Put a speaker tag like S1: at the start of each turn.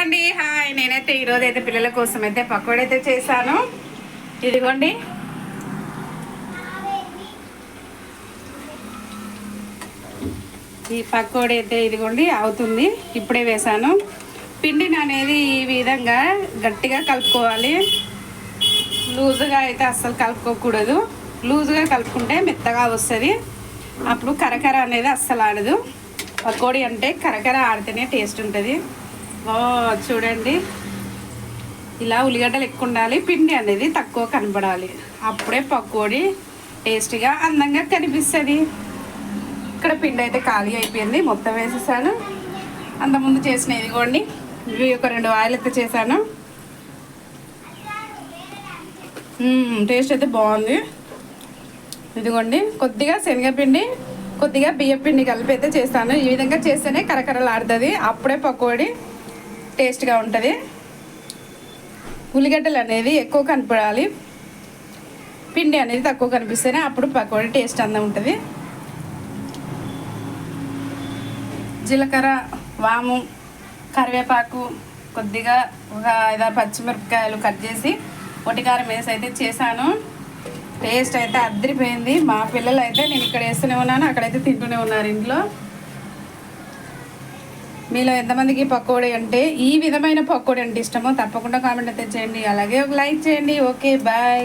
S1: ఇదిగోండి హాయ్. నేనైతే ఈరోజు అయితే పిల్లల కోసం అయితే పకోడీ అయితే చేశాను. ఇదిగోండి. ఈ పకోడీ అయితే ఇదిగోండి అవుతుంది. ఇప్పుడే వేసాను పిండిని అనేది ఈ విధంగా గట్టిగా కలుపుకోవాలి. లూజుగా అయితే అస్సలు కలుపుకోకూడదు. లూజుగా కలుపుకుంటే మెత్తగా వస్తుంది. అప్పుడు కరకర అనేది అస్సలు ఆడదు. పకోడీ అంటే కరకర ఆడితేనే టేస్ట్ ఉంటుంది. ఓ చూడండి. ఇలా ఉల్లిగడ్డలు ఎక్కువ ఉండాలి పిండి అనేది తక్కువ కనపడాలి అప్పుడే పకోడీ టేస్టీగా అందంగా కనిపిస్తుంది. ఇక్కడ పిండి అయితే ఖాళీ అయిపోయింది మొత్తం వేసేసాను. అంతకుముందు చేసిన ఇదిగోండి ఇవి ఒక రెండు ఆయిల్ అయితే చేశాను. టేస్ట్ అయితే బాగుంది. ఇదిగోండి కొద్దిగా శనగపిండి కొద్దిగా బియ్యం పిండి కలిపి అయితే చేస్తాను. ఈ విధంగా చేస్తేనే కరకరలాడుతుంది. అప్పుడే పకోడీ టేస్ట్గా ఉంటుంది. ఉల్లిగడ్డలు అనేది ఎక్కువ కనపడాలి. పిండి అనేది తక్కువ కనిపిస్తేనే అప్పుడు పకోడీ టేస్ట్ అందా ఉంటుంది. జీలకర్ర వాము కరివేపాకు కొద్దిగా ఒక ఐదారు పచ్చిమిరపకాయలు కట్ చేసి ఒటికారం వేసి అయితే చేశాను. టేస్ట్ అయితే అద్దరిపోయింది మా పిల్లలు అయితే నేను ఇక్కడ వేస్తూనే ఉన్నాను. అక్కడైతే తింటూనే ఉన్నారు ఇంట్లో. మీలో ఎంతమందికి పకోడీ అంటే ఈ విధమైన పకోడీ అంటే ఇష్టమో తప్పకుండా కామెంట్ అయితే చేయండి. అలాగే ఒక లైక్ చేయండి. Okay bye.